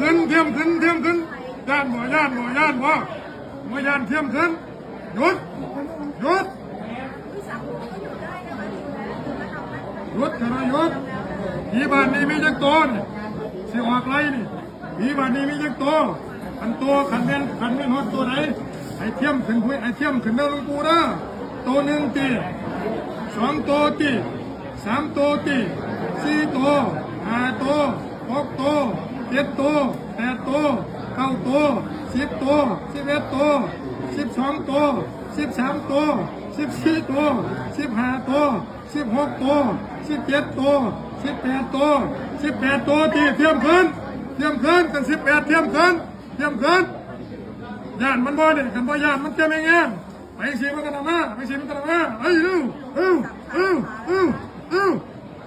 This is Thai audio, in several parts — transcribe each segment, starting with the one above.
ขึ้นเทียมขึ้นเทียมขึ้นย่านบ่ย่านบ่ย่านบ่บ่ย่านเทียมขึ้นหยุดหยุดหยุดขณะหยุดผีบ้านนี้มีจักตัวนี่สิออกไรนี่ผีบ้านนี้มีจักตัวขันตัวขันเมนขันเมนฮอดตัวไหนไอ้เทียมขึ้นพุ้ยไอ้เทียมขึ้นเด้อลวงปูนะตัวหนึ่งตีสองตัวตีสามตัวตีสี่ตัวห้าตัวหกตัว เจ็ดตัวแปดตัวเก้าตัวสิบตัวสิบเอ็ดตัวสิบสองตัวสิบสามตัวสิบสี่ตัวสิบห้าตัวสิบหกตัวสิบเจ็ดตัวสิบแปดตัวสิบแปดตัวตีเทียมขึ้นเทียมขึ้นกันสิบแปดเทียมขึ้นเทียมขึ้นย่านมันบ่เนี่ยกันบ่ย่านมันจะไม่งามไปสิมันกันมาไปสิมันกันมาเอ้ยเอ้าเอ้าเอ้าเอ้าเอ้า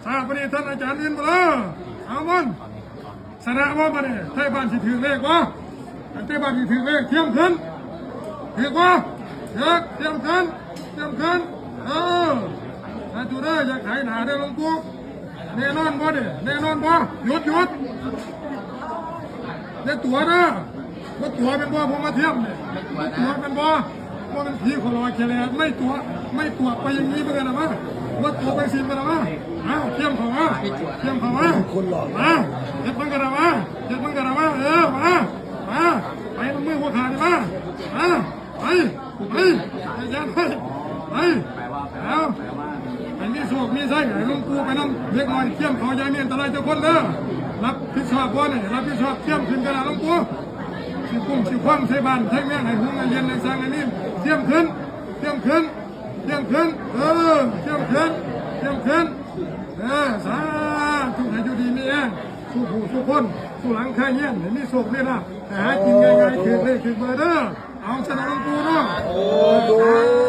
ทราบปะเนี่ยท่านอาจารย์อื่นบ่ล่ะเอามัน สนะว่าปะเนี่ยไทยบ้านสิถือเลขวะไทยบ้านสิถือเลขเที่ยงคืนถือวะเถือเที่ยงคืนเที่ยงคืนเออถ้าจูได้อยากขายหนาได้ลงกูแน่นอนบ่เนี่ยแน่นอนบ่หยุดหยุดเด็กตัวนะว่าตัวเป็นบ่ผมมาเทียมเนี่ยตัวเป็นบ่ว่าเป็นผีขอลอยแค่ไหนไม่ตัวไม่ตัวไปอย่างนี้เป็นไงนะวะว่าตัวไปสิเป็นไงวะอ้าวเทียมข เทียมเขาวะคนหลอกมาเจ็บมันกันนะวะเจ็บมันกันนะวะเออมามาไปมือหัวขาดมามาไปไปไปยันไปไปเอาไอ้นี่โศกมีไส้ไอ้ลุงกูไปนั่งเรียกหน่อยเที่ยมเขาใหญ่เมียนตะไลเจ้าคนเด้อรับผิดชอบบ่เนี่ยรับผิดชอบเที่ยมขึ้นกระดาษลวงปูสิกุ้งสิคว่ำใส่บ้านใช้แม่งให้หุงให้เย็นให้สร้างให้นิ่มเที่ยมขึ้นเที่ยมขึ้นเที่ยมขึ้นเออเที่ยมขึ้นเที่ยมขึ้นเออสาธุให้อยู่ดีมีแอง สู้ผู้สู้คนสู้หลังใครเงี้ยนนี่โศกนี่นะแต่หากินง่ายๆถือเลยถือเบอร์เด้อเอาชนะหลวงปู่เนาะโอ้